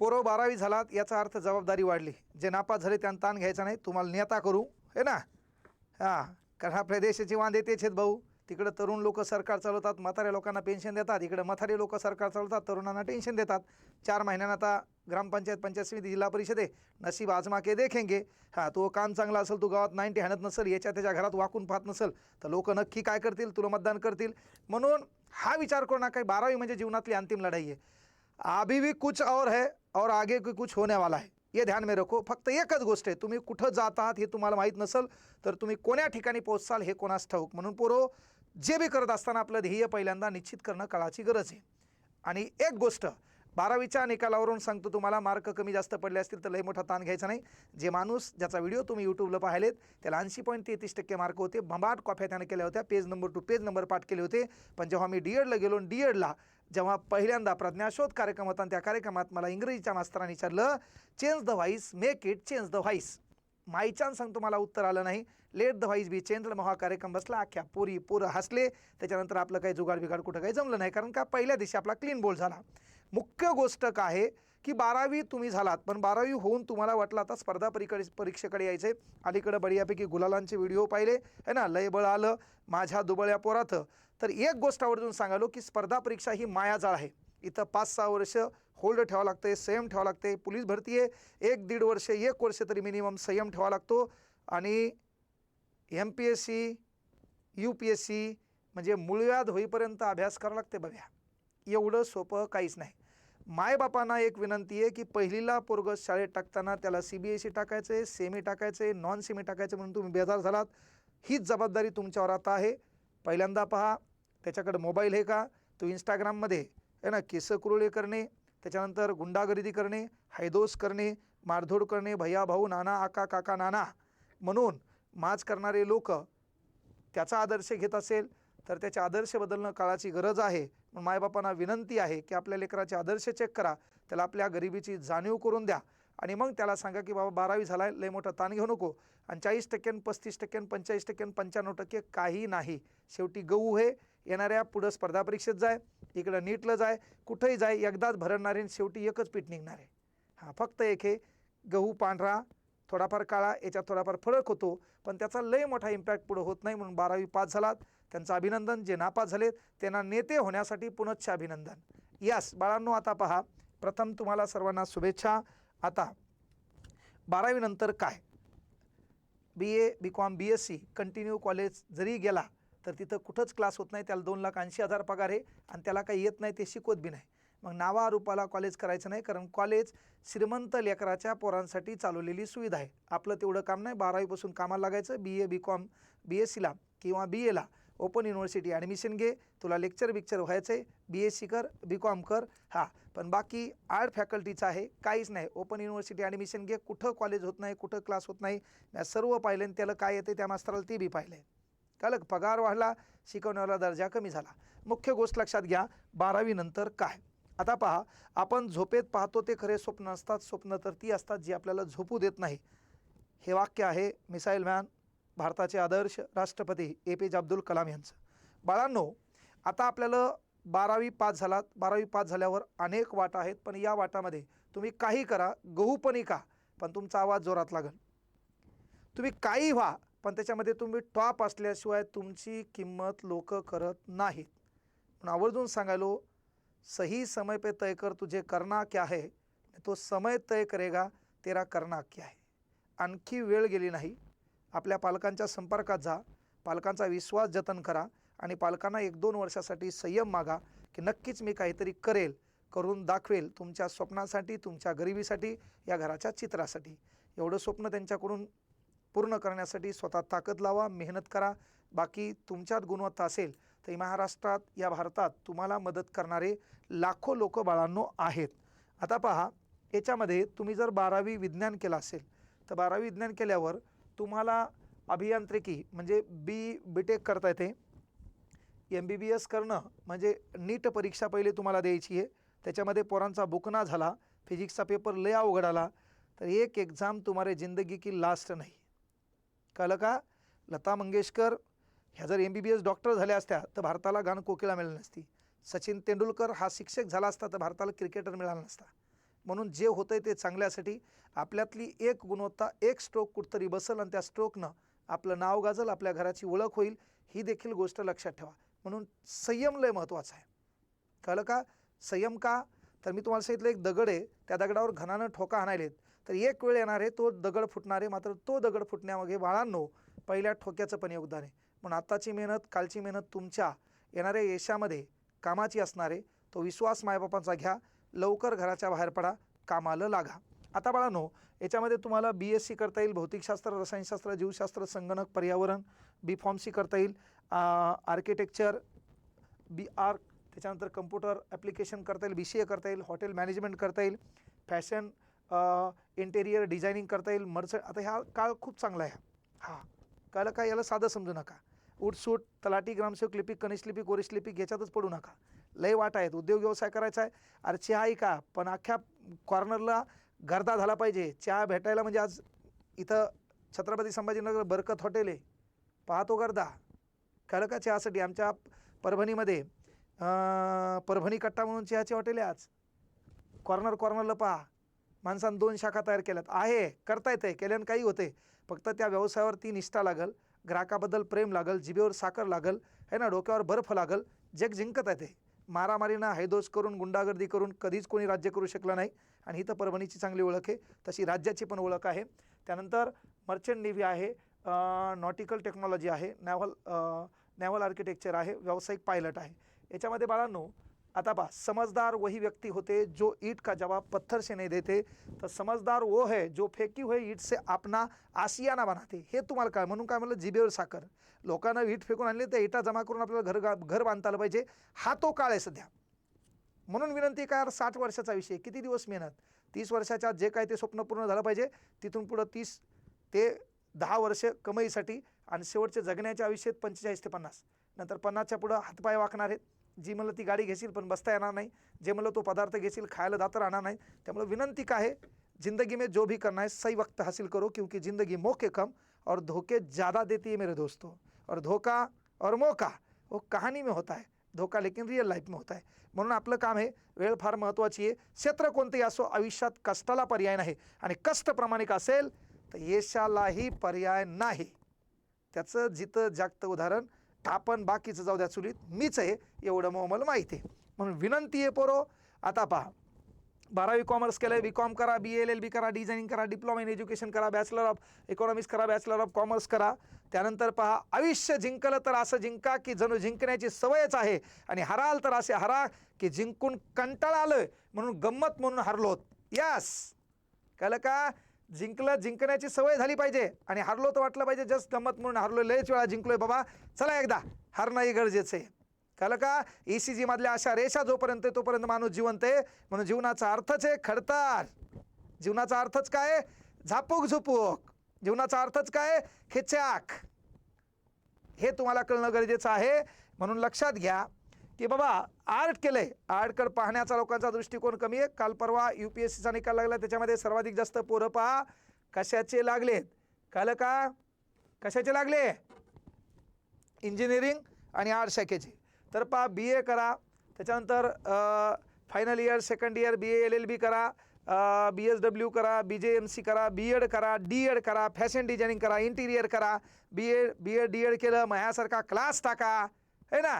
पोरं बारावी झालात याचा अर्थ जबाबदारी वाढली. जे नापास झाले त्यांना ताण घ्यायचा नाही तुम्हाला नेता करू हे ना? हां कारण आपल्या देशाची वांदे तेच आहेत भाऊ. तिकडं तरुण लोक सरकार चालवतात म्हाताऱ्या लोकांना पेन्शन देतात. इकडं म्हातारे लोक सरकार चालवतात तरुणांना टेन्शन देतात. चार महिन्यांना आता ग्रामपंचायत पंचायत समिती जिल्हा परिषद आहे नशीब आजमा के देखेंगे. हां तो काम चांगला असेल तू गावात नाईन्टी हाणत नसेल याच्या त्याच्या घरात वाकून पाहत नसेल तर लोक नक्की काय करतील? तुला मतदान करतील? म्हणून हा विचार करू नका बारावी म्हणजे जीवनातली अंतिम लढाई आहे. अभी भी कुछ और है और आगे भी कुछ होने वाला है। ये ध्यान में रखो फक्त एकच गोष्ट आहे तुम्ही कुठं जात आहात हे तुम्हाला माहीत नसेल तर तुम्ही कोण्या ठिकाणी पोहोचाल हे कोणास ठाऊक? म्हणून पोरो जे बी करत असताना आपलं ध्येय पहिल्यांदा निश्चित करणं काळाची गरज आहे. आणि एक गोष्ट बारावीच्या निकालावरून सांगतो तुम्हाला मार्क कमी जास्त पडले असतील तर लई मोठा ताण घ्यायचा नाही. जे माणूस ज्याचा व्हिडिओ तुम्ही यूट्यूबला पाहिलेत त्याला ऐंशी पॉईंट तेहतीस टक्के मार्क होते. भंबाट कॉफ्या त्याने केल्या होत्या. Page number to page number पाठ केले होते. पण जेव्हा मी डी एडला गेलो डी एडला जेव्हा पहिल्यांदा प्रज्ञाशोध कार्यक्रम होता आणि त्या कार्यक्रमात मला इंग्रजीच्या मास्तरांनी विचारलं change the voice make it change the voice my chance सांगतो मला उत्तर आलं नाही. Let the voice be change महा कार्यक्रम बसला अख्ख्या पोरी पोरं हसले. त्याच्यानंतर आपलं काही जुगाड बिगाड कुठं काही जमलं नाही कारण का पहिल्या दिवशी आपला क्लीन बोल झाला. मुख्य गोष्ट काय आहे की बारावी तुम्ही झालात पण बारावी होऊन तुम्हाला वाटलं आता स्पर्धा परीकडे परीक्षेकडे यायचे. अलीकडं बढियापैकी गुलालांचे व्हिडिओ पाहिले है ना? लयबळ आलं माझ्या दुबळ्या पोरात. तर एक गोष्ट आवर्जून सांगालो की स्पर्धा परीक्षा ही मायाजाळ आहे. इथं पाच सहा वर्ष होल्ड ठेवावं लागते संयम ठेवावं लागते पोलीस भरती आहे. एक दीड वर्ष एक वर्ष तरी मिनिमम संयम ठेवावा लागतो. आणि M P S C U P S C म्हणजे मूळव्याध होईपर्यंत अभ्यास करावा लागते बघ्या एवढं सोपं काहीच नाही. मायबापांना एक विनंती आहे की पहिलीला पोरग शाळेत टाकताना त्याला सी बी एस सी टाकायचं आहे सेमी टाकायचं आहे नॉन सेमी टाकायचं म्हणून तुम्ही बेजार झालात. हीच जबाबदारी तुमच्यावर आता आहे. पहिल्यांदा पहा त्याच्याकडे मोबाईल आहे का? तो इंस्टाग्राममध्ये आहे ना केस कुरुळे करणे त्याच्यानंतर गुंडागर्दी करणे हैदोस करणे मारधोड करणे भैया भाऊ नाना आका काका नाना म्हणून माज करणारे लोक त्याचा आदर्श घेत असेल तर त्याचे आदर्श बदलणं काळाची गरज आहे. मग मायबापांना विनंती आहे की आपल्या लेकराचे आदर्श चेक करा त्याला आपल्या गरिबीची जाणीव करून द्या आणि मग त्याला सांगा की बाबा बारावी झाला आहे लय मोठा ताण घेऊ नको आणि चाळीस टक्क्यां पस्तीस टक्क्यां पंचेचाळीस टक्क्यां पंच्याण्णव टक्के काही नाही. शेवटी गहू हे येणाऱ्या पुढं स्पर्धा परीक्षेत जाय. इकडं नीटलं जाय कुठंही जाय एकदाच भरडणारे आणि शेवटी एकच पीठ निघणार. आहे हां फक्त एक हे गहू पांढरा थोडाफार काळा याच्यात थोडाफार फरक होतो पण त्याचा लय मोठा इम्पॅक्ट पुढं होत नाही म्हणून बारावी पास झालात. त्यांचं अभिनंदन जे नापास झालेत त्यांना नेते होण्यासाठी पुनश्च अभिनंदन. यास बाळांनो आता पहा प्रथम तुम्हाला सर्वांना शुभेच्छा. आता बारावीनंतर काय? B A B com B S C continue college जरी गेला तर तिथं कुठंच क्लास होत नाही त्याला दोन लाख ऐंशी हजार पगार आहे आणि त्याला काही येत नाही ते शिकवत बी नाही. मग नावारूपाला कॉलेज करायचं नाही कारण कॉलेज श्रीमंत लेकराच्या पोरांसाठी चालवलेली सुविधा आहे. आपलं तेवढं काम नाही बारावीपासून कामाला लागायचं बी A B com B S सीला किंवा बी एला ओपन युनिव्हर्सिटी ॲडमिशन घे तुला लेक्चर बिक्चर व्हायचं आहे बी एस सी कर बी कॉम कर हां. पण बाकी आर्ट फॅकल्टीचं आहे काहीच नाही. ओपन युनिव्हर्सिटी ॲडमिशन घे कुठं कॉलेज होत नाही कुठं क्लास होत नाही सर्व पाहिलं आणि त्याला काय येते त्या मास्तराला ते बी पाहिलं आहे कळलं पगार वाढला शिकवण्याला दर्जा कमी झाला. मुख्य गोष्ट लक्षात घ्या बारावीनंतर काय? आता पहा आपण झोपेत पाहतो ते खरे स्वप्न असतात स्वप्न तर ती असतात जी आपल्याला झोपू देत नाही. हे वाक्य आहे मिसाईल मॅन भारताचे आदर्श राष्ट्रपती ए पी जे अब्दुल कलाम यांचं. बाळांनो आता आपल्याला बारावी पास झालात बारावी पास झाल्यावर अनेक वाटा आहेत पण या वाटामध्ये तुम्ही काही करा गहूपणी का पण तुमचा आवाज जोरात लागेल. तुम्ही काही व्हा पण त्याच्यामध्ये तुम्ही टॉप असल्याशिवाय तुमची किंमत लोक करत नाहीत. म्हणून आवर्जून सांगायलो सही समय पे तय कर तुझे करना क्या है? तो समय तय करेगा तेरा करना क्या है? आणखी वेळ गेली नाही. आपल्या पालकांच्या संपर्कात जा. पालकांचा विश्वास जतन करा. आणि पालकांना एक दोन वर्षासाठी संयम मागा की नक्कीच मी काहीतरी करेल करून दाखवेल तुमच्या स्वप्नासाठी तुमच्या गरिबीसाठी या घराच्या चित्रासाठी. एवढं स्वप्न त्यांच्याकडून पूर्ण करण्यासाठी स्वतः ताकद लावा मेहनत करा. बाकी तुमच्यात गुणवत्ता असेल तर महाराष्ट्रात या भारतात तुम्हाला मदत करणारे लाखो लोक बाळांनो आहेत. आता पहा याच्यामध्ये तुम्ही जर बारावी विज्ञान केलं असेल तर बारावी विज्ञान केल्यावर तुम्हाला अभियांत्रिकी म्हणजे बी बी टेक करता येते. एम बी बी एस करणं म्हणजे नीट परीक्षा पहिले तुम्हाला द्यायची आहे. त्याच्यामध्ये पोरांचा बुकना झाला फिजिक्सचा पेपर लय अवघड आला. तर एक एक्झाम तुम्हारे जिंदगी की लास्ट नाही. कळलं का लता मंगेशकर ह्या जर M B B S doctor झाल्या असत्या तर भारताला गाण कोकिळा मिळाली नसती. सचिन तेंडुलकर हा शिक्षक झाला असता तर भारताला क्रिकेटर मिळाला नसता. म्हणून जे होतं आहे ते चांगल्यासाठी आपल्यातली एक गुणवत्ता एक स्ट्रोक कुठतरी बसल आणि त्या स्ट्रोकनं आपलं नाव गाजल आपल्या घराची ओळख होईल ही देखील गोष्ट लक्षात ठेवा. म्हणून संयम लय महत्त्वाचा आहे. कळलं का संयम का? तर मी तुम्हाला सांगितलं एक दगड आहे त्या दगडावर घनानं ठोका हाणायलेत तर एक वेळ येणार आहे तो दगड फुटणार आहे मात्र तो दगड फुटण्यामागे बाळांनो पहिल्या ठोक्याचं पण योगदान आहे. म्हणून आत्ताची मेहनत कालची मेहनत तुमच्या येणाऱ्या यशामध्ये कामाची असणार आहे. तो विश्वास मायबापांचा घ्या लवकर घराच्या बाहेर पडा कामाला लागा. आता बाळांनो याच्यामध्ये तुम्हाला बी एस सी करता येईल भौतिकशास्त्र रसायनशास्त्र जीवशास्त्र संगणक पर्यावरण बी फॉर्मसी करता येईल आर्किटेक्चर बी आर त्याच्यानंतर कम्प्युटर ॲप्लिकेशन करता येईल बी सी ए करता येईल हॉटेल मॅनेजमेंट करता येईल फॅशन इंटेरियर डिझायनिंग करता येईल मर्सड आता ह्या काळ खूप चांगला आहे. हा. कळलं काय याला साधं समजू नका. उठसूट तलाटी ग्रामसेवक लिपिक कनिष्ठ लिपिक वरिष्ठ लिपिक याच्यातच पडू नका. लय वाट आहेत. उद्योग व्यवसाय करायचा आहे. अरे चहा ऐका पण अख्ख्या कॉर्नरला गर्दा झाला पाहिजे. चहा भेटायला म्हणजे आज इथं छत्रपती संभाजीनगर बरकत हॉटेल आहे. पाहतो गर्दा. कळलं का चहासाठी? आमच्या परभणीमध्ये परभणी कट्टा म्हणून चहाचे हॉटेल आहे आज. कॉर्नर कॉर्नरला पहा. माणसानं दोन शाखा तयार केल्यात. आहे करता येते केल्यानं काही होते फक्त त्या व्यवसायावरती निष्ठा लागल ग्राहकाबद्दल प्रेम लागल जिभेवर साखर लागल है ना डोक्यावर बर्फ लागल जग जिंकत आहे ते. मारामारीनं हैदोस करून गुंडागर्दी करून कधीच कोणी राज्य करू शकलं नाही आणि ही तर परभणीची चांगली ओळख आहे. तशी राज्याची पण ओळख आहे. त्यानंतर मर्चंट नेव्ही आहे नॉटिकल टेक्नॉलॉजी आहे नॅव्हल नॅव्हल आर्किटेक्चर आहे व्यावसायिक पायलट आहे. याच्यामध्ये बाळांनो आता पहा समझदार वही व्यक्ति होते जो ईट का जवाब पत्थर से नहीं देते तर समझदार वो है जो फेकी हुए ईट से आपना आशियाना बनाते. हे तुम्हाला काय? म्हणून काय म्हणलं? जिबेवर साखर. लोकांना ईट फेकून आणली त्या इटा जमा करून आपल्याला घर घर बांधता आलं पाहिजे. हा तो काळ आहे सध्या. म्हणून विनंती काय यार साठ वर्षाचा विषय. किती दिवस मेहनत? तीस वर्षाच्या आत जे काय ते स्वप्न पूर्ण झालं पाहिजे तिथून पुढं तीस ते दहा वर्ष कमाईसाठी आणि शेवटचे जगण्याच्या आयुष्यात पंचेचाळीस ते पन्नास. नंतर पन्नासच्या पुढं हातपाय वाकणार आहेत. जी म्हणलं ती गाडी घेशील पण बसता येणार नाही. जे म्हणलं तो पदार्थ घेशील खायला दातर राहणार नाही. त्यामुळे विनंती काय आहे? ज़िंदगी में जो भी करना है सही वक्त हासिल करो क्योंकि ज़िंदगी मौके कम और धोखे ज़्यादा देती है मेरे दोस्तों। और धोखा और मौका वो कहानी में होता है। धोका लेकिन रिअल लाईफ में होता म्हणून आपलं काम आहे वेळ फार महत्त्वाची आहे. क्षेत्र कोणतेही असो आयुष्यात कष्टाला पर्याय नाही. आणि कष्ट प्रामाणिक असेल तर यशालाही पर्याय नाही. त्याचं जिथं जागतं उदाहरण आपण बाकीचं जाऊ द्या चुलीत. मीच आहे एवढं मोमल मला माहिती आहे. म्हणून विनंती आहे पोरो आता पहा. बारावी कॉमर्स केलं आहे बी कॉम करा बी एल एल बी करा डिझायनिंग करा डिप्लोमा इन एज्युकेशन करा बॅचलर ऑफ इकॉनॉमिक्स करा बॅचलर ऑफ कॉमर्स करा. त्यानंतर पहा आयुष्य जिंकलं तर असं जिंका की जणू जिंकण्याची सवयच आहे. आणि हराल तर असे हरा की जिंकून कंटाळा आलं म्हणून गंमत म्हणून हरलोत. यस कळलं का? जिंकलं जिंकण्याची सवय झाली पाहिजे आणि हरलो तर वाटलं पाहिजे. जस्ट गंमत म्हणून हरलो लयच वेळा जिंकलोय बाबा. चला एकदा हरणंही गरजेचं. आहे कळलं का ई सी जीमधल्या अशा रेषा जोपर्यंत आहे, तोपर्यंत माणूस जिवंत आहे. म्हणून जीवनाचा अर्थच आहे खडताळ जीवनाचा अर्थच काय? झापूक झुपूक. जीवनाचा अर्थच काय? खिच्याक. हे तुम्हाला कळणं गरजेचं आहे. म्हणून लक्षात घ्या. की बाबा आर्ट केलंय. आर्टकडे पाहण्याचा लोकांचा दृष्टिकोन कमी आहे. काल परवा यू पी एस सीचा निकाल लागला. त्याच्यामध्ये सर्वाधिक जास्त पोरं पहा. कशाचे लागलेत कळलं का? कशाचे लागले? इंजिनिअरिंग आणि आर्ट शाखेचे. तर पहा बी ए करा. त्याच्यानंतर final year second year B A L L B करा. बी एस डब्ल्यू करा. बी जे एम सी करा. बी एड करा. डी एड करा. फॅशन डिझायनिंग करा. इंटिरियर करा. B ed B ed D ed केलं. मग ह्यासारखा क्लास टाका. है ना?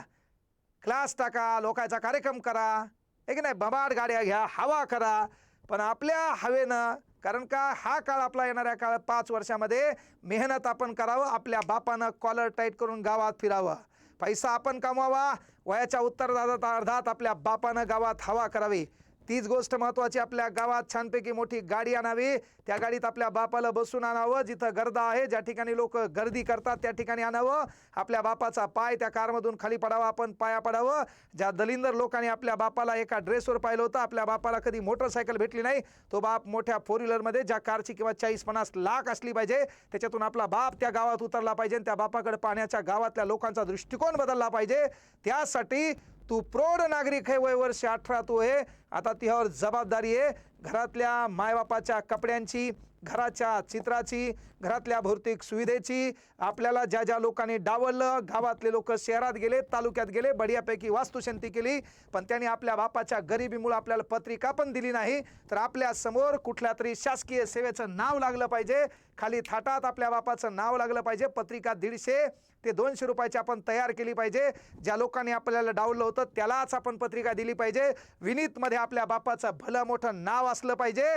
क्लास टाका लोकांचा कार्यक्रम करा. हे की नाही बबाड गाड्या घ्या हवा करा. पण आपल्या हवेनं कारण का हा काळ आपला येणाऱ्या काळ पाच वर्षामध्ये मेहनत आपण करावं आपल्या बापानं कॉलर टाईट करून गावात फिरावं. पैसा आपण कमवावा वयाच्या उत्तरदार्धात अर्धात आपल्या बापानं गावात हवा करावी. तीच गोष्ट महत्त्वाची आपल्या गावात छानपैकी मोठी गाडी आणावी. त्या गाडीत आपल्या बापाला बसून आणावं जिथं गर्दा आहे ज्या ठिकाणी लोक गर्दी करतात त्या ठिकाणी आणावं. आपल्या बापाचा पाय त्या कारमधून खाली पडावा आपण पाया पडावं. ज्या दलिंदर लोकांनी आपल्या बापाला एका ड्रेसवर पाहिलं होतं आपल्या बापाला कधी मोटरसायकल भेटली नाही. तो बाप मोठ्या फोर व्हीलरमध्ये ज्या कारची किंवा चाळीस पन्नास लाख असली पाहिजे त्याच्यातून आपला बाप त्या गावात उतरला पाहिजे आणि त्या बापाकडे पाण्याच्या गावातल्या लोकांचा दृष्टिकोन बदलला पाहिजे. त्यासाठी तू प्रौढ नागरिक आहे वय वर्ष अठरा तू आहे. आता तिच्यावर जबाबदारी आहे. घरातल्या मायबापाच्या कपड्यांची घराच्या चित्राची घरातल्या भौतिक सुविधेची आपल्याला ज्या ज्या लोकांनी डावललं गावातले लोक शहरात गेले तालुक्यात गेले बढियापैकी वास्तुशांती केली पण त्यांनी आपल्या बापाच्या गरिबीमुळे आपल्याला पत्रिका पण दिली नाही तर आपल्यासमोर कुठल्या तरी शासकीय सेवेचं नाव लागलं पाहिजे. खाली थाटात आपल्या बापाचं नाव लागलं पाहिजे. पत्रिका दीडशे ते दोनशे रुपयाची आपण तयार केली पाहिजे. ज्या लोकांनी आपल्याला डावलं होतं त्यालाच आपण पत्रिका दिली पाहिजे. विनीतमध्ये आपल्या बापाचं भलं मोठं नाव असलं पाहिजे.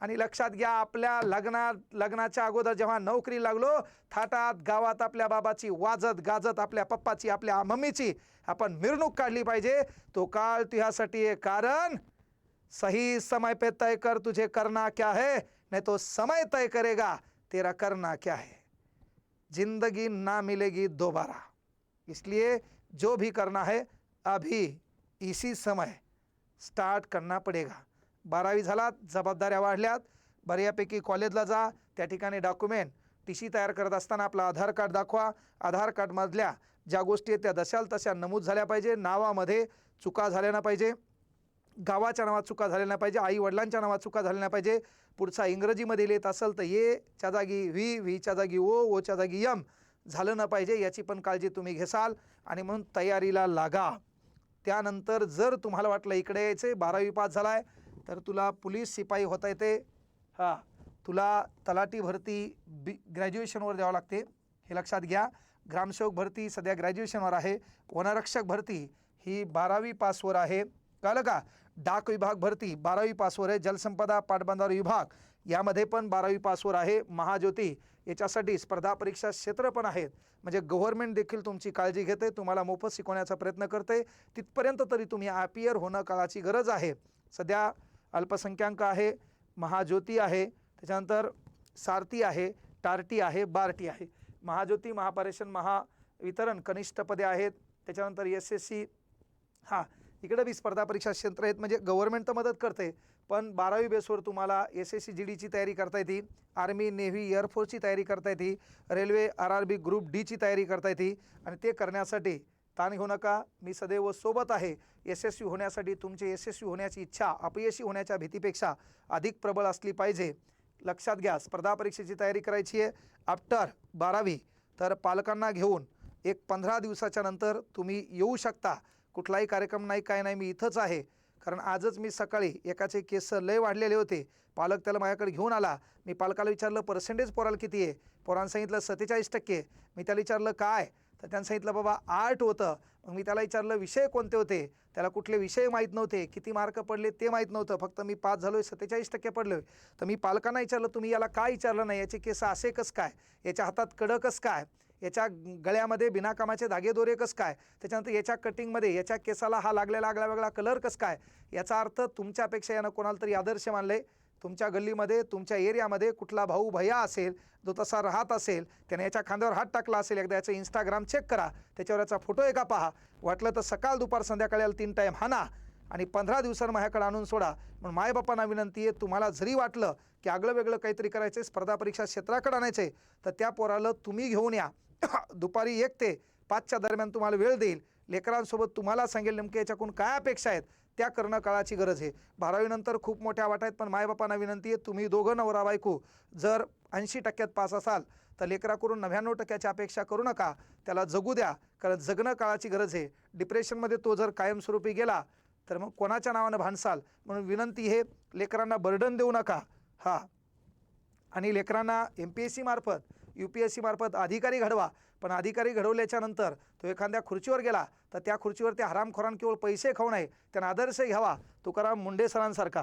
आणि लक्षात घ्या आपल्या लग्नात लग्नाच्या अगोदर जेव्हा नोकरी लागलो थाटात गावात आपल्या बाबाची वाजत गाजत आपल्या पप्पाची आपल्या मम्मीची आपण मिरवणूक काढली पाहिजे. तो काळ तुझ्यासाठी आहे कारण सही समय पे तय कर तुझे करना क्या है? नहीं तो समय तय करेगा तेरा करना क्या है? जिंदगी ना मिलेगी दोबारा. इसलिए जो भी करना है अभी इसी समय स्टार्ट करना पडेगा. बारावी झालात जबाबदाऱ्या वाढल्यात. बऱ्यापैकी कॉलेजला जा. त्या ठिकाणी डॉक्युमेंट टी सी तयार करत असताना आपलं आधार कार्ड दाखवा. आधार कार्डमधल्या ज्या गोष्टी आहेत त्या दशाल तशा नमूद झाल्या पाहिजे. नावामध्ये चुका झाल्या ना पाहिजे. गावाच्या नावात चुका झाल्या नाही पाहिजे. आई वडिलांच्या नावात चुका झाल्या नाही पाहिजे. पुढचा इंग्रजीमध्ये लिहित असेल तर येच्या जागी व्ही व्हीच्या जागी ओ ओच्या जागी यम झालं ना पाहिजे याची पण काळजी तुम्ही घेसाल आणि म्हणून तयारीला लागा. त्यानंतर जर तुम्हाला वाटलं इकडे यायचं बारावी पास झाला आहे तर तुला पोलीस शिपाई होता येते. हां. तुला तलाठी भरती बी ग्रॅज्युएशनवर द्यावं लागते. हे लक्षात घ्या. ग्रामसेवक भरती सध्या ग्रॅज्युएशनवर आहे. वनरक्षक भरती ही बारावी पासवर आहे. कळलं का? डाक विभाग भरती बारावी पासवर आहे. जलसंपदा पाटबंधारे विभाग यामध्ये पण बारावी पासवर आहे. महाज्योती याच्यासाठी स्पर्धा परीक्षा क्षेत्र पण आहेत. म्हणजे गव्हर्नमेंट देखील तुमची काळजी घेते. तुम्हाला मोफत शिकवण्याचा प्रयत्न करते. तिथपर्यंत तरी तुम्ही अपियर होणं काळाची गरज आहे. सध्या अल्पसंख्याक आहे महाज्योती आहे त्याच्यानंतर सारथी आहे टार्टी आहे बार्टी आहे. महाज्योती महापारेषण महावितरण कनिष्ठ पदे आहेत. त्याच्यानंतर एस एस सी हां इकडे बी स्पर्धा परीक्षा क्षेत्र आहेत. म्हणजे गव्हर्मेंट तर मदत करते पण बारावी बेसवर तुम्हाला एस एस सी जी डीची तयारी करता येते. आर्मी नेव्ही एअरफोर्सची तयारी करता येते. Railway R R B group डीची तयारी करता येते. आणि ते करण्यासाठी ताण घेऊ नका. मी सदैव सोबत आहे. यशस्वी होण्यासाठी तुमचे यशस्वी होण्याची इच्छा अपयशी होण्याच्या भीतीपेक्षा अधिक प्रबळ असली पाहिजे. लक्षात घ्या स्पर्धा परीक्षेची तयारी करायची आहे. आफ्टर बारावी तर पालकांना घेऊन एक पंधरा दिवसाच्या नंतर तुम्ही येऊ शकता. कुठलाही कार्यक्रम नाही काय नाही मी इथंच आहे. कारण आजच मी सकाळी एकाचे केस लय वाढलेले होते. पालक त्याला माझ्याकडे घेऊन आला. मी पालकाला विचारलं पर्सेंटेज पोराला किती आहे? पोरानं सांगितलं सत्तेचाळीस टक्के मी त्याला विचारलं काय? तर त्यानं सांगितलं बाबा आर्ट होतं. मग मी त्याला विचारलं विषय कोणते होते? त्याला कुठले विषय माहीत नव्हते किती मार्क पडले ते माहीत नव्हतं फक्त मी पास झालो आहे सत्तेचाळीस टक्के पडलो आहे तर मी पालकांना विचारलं तुम्ही याला काय विचारलं नाही? याचे केस असे कसं काय? याच्या हातात कडकच काय? याच्या गळ्यामध्ये बिनाकामाचे धागेदोरे कसं काय? त्याच्यानंतर याच्या कटिंगमध्ये याच्या केसाला हा लागलेला आगळा वेगळा कलर कसं काय? याचा अर्थ तुमच्यापेक्षा यानं कोणाला तरी आदर्श मानले तुमच्या गल्लीमध्ये तुमच्या एरियामध्ये कुठला भाऊ भैया असेल जो तसा राहत असेल त्याने याच्या खांद्यावर हात टाकला असेल एकदा याचं इंस्टाग्राम चेक करा त्याच्यावर याचा फोटो एका पहा. वाटलं तर सकाळ दुपार संध्याकाळी याला तीन टाईम हाना आणि पंधरा दिवसांनी माझ्याकडे आणून सोडा. पण मायबापांना विनंती आहे तुम्हाला जरी वाटलं की आगळं वेगळं काहीतरी करायचं स्पर्धा परीक्षा क्षेत्राकडे आणायचं आहे तर त्या पोराला तुम्ही घेऊन या. दुपारी एक ते पाचच्या दरम्यान तुम्हाला वेळ देईल. लेकरांसोबत तुम्हाला सांगेल नेमके याच्याकडून काय अपेक्षा आहेत. त्या करणं काळाची गरज आहे. बारावीनंतर खूप मोठ्या वाट आहेत पण मायबापांना विनंती आहे तुम्ही दोघं नवरा बायको जर ऐंशी टक्क्यात पास असाल तर लेकराकडून नव्याण्णव टक्क्याची अपेक्षा करू नका. त्याला जगू द्या कारण जगणं काळाची गरज आहे. डिप्रेशनमध्ये तो जर कायमस्वरूपी गेला तर मग कोणाच्या नावानं भांडसाल? म्हणून विनंती हे लेकरांना बर्डन देऊ नका. हां. आणि लेकरांना एम पी एस सीमार्फत यू पी एस सीमार्फत अधिकारी घडवा. पण अधिकारी घडवल्याच्यानंतर तो एखाद्या खुर्चीवर गेला तर त्या खुर्चीवर त्या हरामखोरान केवळ पैसे खाऊ नये त्यांना आदर्श घ्यावा. तुकाराम मुंडे सरांसारखा.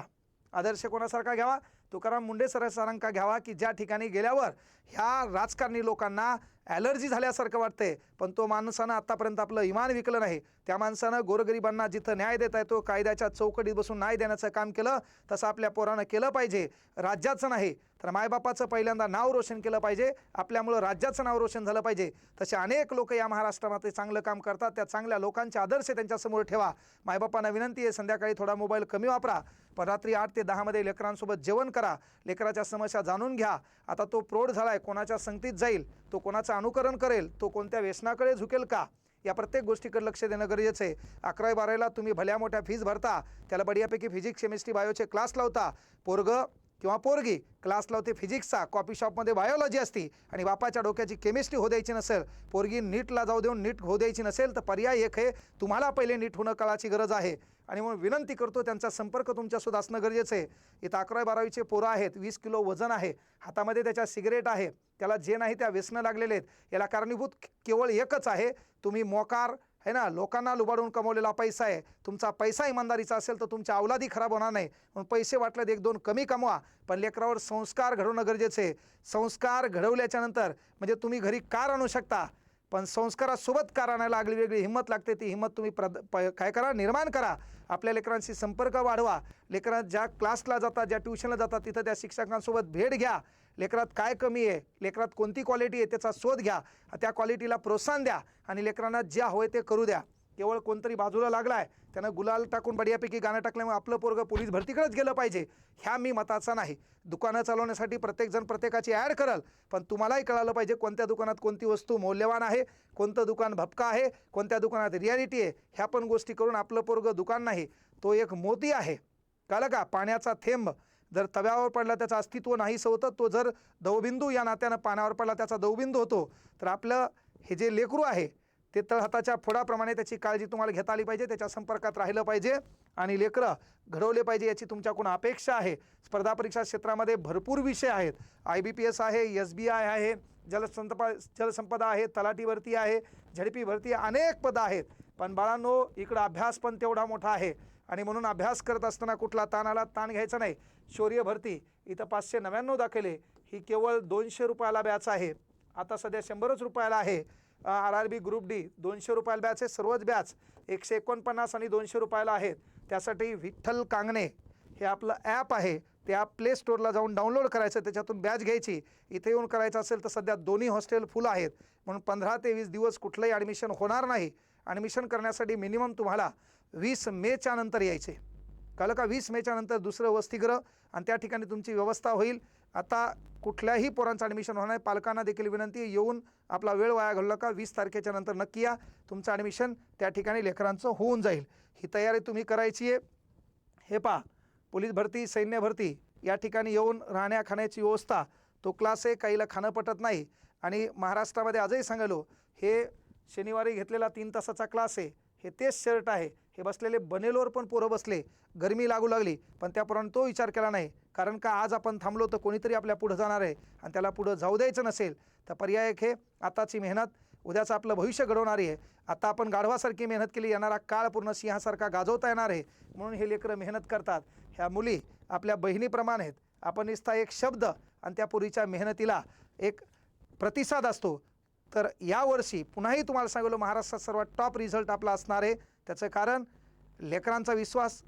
आदर्श कोणासारखा घ्यावा? तुकाराम मुंडे सरांसारखा घ्यावा की ज्या ठिकाणी गेल्यावर ह्या राजकारणी लोकांना ॲलर्जी झाल्यासारखं वाटते पण तो माणसानं आत्तापर्यंत आपलं इमान विकलं नाही. त्या माणसानं गोरगरिबांना जिथं न्याय देता येतो कायद्याच्या चौकटीत बसून न्याय देण्याचं काम केलं तसं आपल्या पोरानं केलं पाहिजे. राज्याचं नाही तर मायबापाचं पहिल्यांदा नाव रोशन केलं पाहिजे. आपल्यामुळं राज्याचं नाव रोशन झालं पाहिजे. तसे अनेक लोक या महाराष्ट्रामध्ये चांगलं काम करतात. त्या चांगल्या लोकांचे आदर्श त्यांच्यासमोर ठेवा. मायबापांना विनंती आहे संध्याकाळी थोडा मोबाईल कमी वापरा. पण रात्री आठ ते दहामध्ये लेकरांसोबत जेवण करा. लेकराच्या समस्या जाणून घ्या. आता तो प्रौढ झाला आहे कोणाच्या संगतीत जाईल? तो कोणाचं अनुकरण करेल? तो कोणत्या व्यसनाकडे झुकेल का? या प्रत्येक गोष्टीकडे लक्ष देणं गरजेचं आहे. अकरावी बारावीला तुम्ही भल्या मोठ्या फीज भरता. त्याला बढियापैकी फिजिक्स केमिस्ट्री बायोचे क्लास लावता. पोरगं किंवा पोरगी क्लास लावते फिजिक्सचा कॉफी शॉपमध्ये बायोलॉजी असती आणि बापाच्या डोक्याची केमिस्ट्री हो द्यायची नसेल पोरगी नीटला जाऊ देऊन नीट होऊ द्यायची नसेल तर पर्याय एक आहे तुम्हाला पहिले नीट होणं कळाची गरज आहे. आणि म्हणून विनंती करतो त्यांचा संपर्क तुमच्यासोबत असणं गरजेचं आहे. इथं अकरावी बारावीचे पोरं आहेत वीस किलो वजन आहे हातामध्ये त्याच्या सिगरेट आहे त्याला जे नाही त्या व्यसनं लागलेले आहेत याला कारणीभूत केवळ एकच आहे तुम्ही मोकार है ना लोकांना लुबाडून कमवलेला पैसा आहे. तुमचा पैसा इमानदारीचा असेल तर तुमच्या अवलादी खराब होणार नाही. म्हणून पैसे वाटले तर एक दोन कमी कमवा. पण लेकरावर संस्कार घडवणं गरजेचं आहे. संस्कार घडवल्याच्यानंतर म्हणजे तुम्ही घरी कार आणू शकता. पण संस्कारासोबत कार आणायला आगळी वेगळी हिंमत लागते. ती हिंमत तुम्ही प्रद प काय करा? निर्माण करा. आपल्या लेकरांशी संपर्क वाढवा. लेकरां ज्या क्लासला जातात ज्या ट्युशनला जातात तिथं त्या शिक्षकांसोबत भेट घ्या. लेकरात काय कमी आहे? लेकरात कोणती क्वालिटी आहे? त्याचा शोध घ्या. त्या क्वालिटीला प्रोत्साहन द्या आणि लेकरांना जे हवं आहे ते करू द्या. केवळ कोणतरी बाजूला लागला आहे त्यानं गुलाल टाकून बढियापैकी गाणं टाकल्यामुळे आपलं पोरगं पोलीस भरतीकडेच गेलं पाहिजे. ह्या मी मताचा नाही. दुकानं चालवण्यासाठी प्रत्येकजण प्रत्येकाची ॲड करल. पण तुम्हालाही कळालं पाहिजे कोणत्या दुकानात कोणती वस्तू मौल्यवान आहे कोणतं दुकान भपका आहे कोणत्या दुकानात रियालिटी आहे. ह्या पण गोष्टी करून आपलं पोरगं दुकान नाही तो एक मोती आहे. कळलं का? पाण्याचा थेंब. जर तव्यावर पडला त्याचं अस्तित्व नाहीसं होतं तो जर दवबिंदू या नात्यानं पाण्यावर पडला त्याचा दवबिंदू होतो तर आपलं हे जे लेकरू आहे ते तळहाताच्या फोडाप्रमाणे त्याची काळजी तुम्हाला घेता आली पाहिजे त्याच्या संपर्कात राहिलं पाहिजे आणि लेकरं घडवले पाहिजे याची तुमच्याकडून अपेक्षा आहे. स्पर्धा परीक्षा क्षेत्रामध्ये भरपूर विषय आहेत. आय बी पी एस आहे एस बी आय आहे जलसंपा जलसंपदा आहे तलाठी भरती आहे झडपी भरती अनेक पदं आहेत. पण बाळांनो इकडं अभ्यास पण तेवढा मोठा आहे आणि म्हणून अभ्यास करत असताना कुठला ताण आला ताण घ्यायचा नाही. शौर्य भरती इथं पाचशे नव्याण्णव दाखले. ही केवळ दोनशे रुपयाला बॅच आहे. आता सध्या शंभरच रुपयाला आहे. R R B group D दोनशे रुपयाला बॅच आहे सर्वच बॅच एकशे एकोणपन्नास आणि दोनशे रुपयाला आहेत. त्यासाठी विठ्ठल कांगणे हे आपलं ॲप आहे. ते ॲप प्ले स्टोअरला जाऊन डाउनलोड करायचं त्याच्यातून बॅच घ्यायची. इथे येऊन करायचं असेल तर सध्या दोन्ही हॉस्टेल फुल आहेत. म्हणून पंधरा ते वीस दिवस कुठलंही ॲडमिशन होणार नाही. ॲडमिशन करण्यासाठी मिनिमम तुम्हाला वीस मेच्या नंतर यायचे. कळलं का वीस मेच्या नंतर दुसरं वसतिगृह आणि त्या ठिकाणी तुमची व्यवस्था होईल. आता कुठल्याही पोरांचं ॲडमिशन होणार आहे पालकांना देखील विनंती येऊन आपला वेळ वाया घालू नका. वीस तारखेच्या नंतर नक्की या. तुमचं ॲडमिशन त्या ठिकाणी लेकरांचं होऊन जाईल. ही तयारी तुम्ही करायची आहे. हे पहा पोलीस भरती सैन्य भरती या ठिकाणी येऊन राहण्या खाण्याची व्यवस्था. तो क्लास आहे काहीला खाणं पटत नाही. आणि महाराष्ट्रामध्ये आजही सांगालो हे शनिवारी घेतलेला तीन तासाचा क्लास आहे. हे तेच शर्ट आहे. हे बसलेले बनेलोवर पण पोरं बसले. गरमी लागू लागली पण त्या तो विचार केला नाही. कारण का आज आपण थांबलो तर कोणीतरी आपल्या पुढं जाणार आहे आणि त्याला पुढं जाऊ द्यायचं नसेल तर पर्याय एक हे आताची मेहनत उद्याचं आपलं भविष्य घडवणारी आहे. आता आपण गाढवासारखी मेहनत केली येणारा काळ पूर्ण सिंहासारखा गाजवता येणार आहे म्हणून हे लेकरं मेहनत करतात. ह्या मुली आपल्या बहिणीप्रमाणे आहेत. आपण नुसता एक शब्द आणि त्या पुरीच्या मेहनतीला एक प्रतिसाद असतो. तर यावर्षी पुन्हाही तुम्हाला सांगलो महाराष्ट्रात सर्वात टॉप रिझल्ट आपला असणार आहे. त्याचं कारण लेकरांचा विश्वास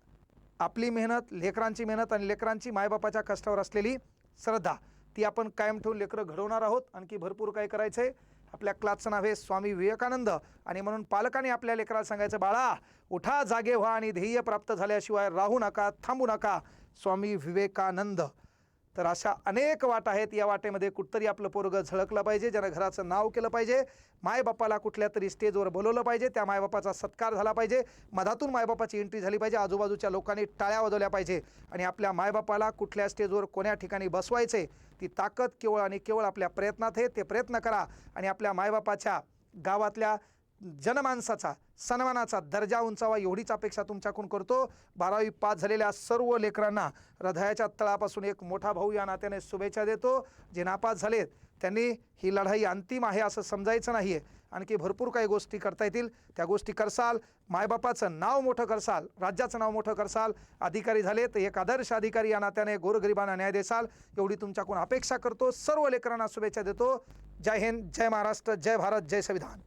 आपली मेहनत लेकरांची मेहनत आणि लेकरांची मायबापाच्या कष्टावर असलेली श्रद्धा ती आपण कायम ठेवून लेकरं घडवणार आहोत. आणखी भरपूर काही करायचं आहे आपल्या क्लासचं नाव आहे स्वामी विवेकानंद. आणि म्हणून पालकांनी आपल्या लेकराला सांगायचं बाळा उठा जागे व्हा आणि ध्येय प्राप्त झाल्याशिवाय राहू नका थांबू नका. स्वामी विवेकानंद. तर अशा अनेक वाट आहेत. या वाटेमध्ये कुठतरी आपलं पोरगं झळकलं पाहिजे ज्यानं घराचं नाव केलं पाहिजे. मायबापाला कुठल्या तरी स्टेजवर बोलवलं पाहिजे. त्या मायबापाचा सत्कार झाला पाहिजे. मधातून मायबापाची एंट्री झाली पाहिजे. आजूबाजूच्या लोकांनी टाळ्या वाजवल्या पाहिजे. आणि आपल्या मायबापाला कुठल्या स्टेजवर कोण्या ठिकाणी बसवायचे ती ताकद केवळ आणि केवळ आपल्या प्रयत्नात आहे. ते प्रयत्न करा. आणि आपल्या मायबापाच्या गावातल्या जनमानसाचा सन्मानाचा दर्जा उंचावा एवढीच अपेक्षा तुमच्याकडून करतो. बारावी पास झालेल्या सर्व लेकरांना हृदयाच्या तळापासून एक मोठा भाऊ या नात्याने शुभेच्छा देतो. जे नापास झालेत त्यांनी ही लढाई अंतिम आहे असं समजायचं नाही आहे आणखी भरपूर काही गोष्टी करता येतील. त्या गोष्टी करसाल. मायबापाचं नाव मोठं करसाल. राज्याचं नाव मोठं करसाल. अधिकारी झाले तर एक आदर्श अधिकारी या नात्याने गोरगरिबांना न्याय देसाल. एवढी तुमच्याकडून अपेक्षा करतो. सर्व लेकरांना शुभेच्छा देतो. जय हिंद जय महाराष्ट्र जय भारत जय संविधान.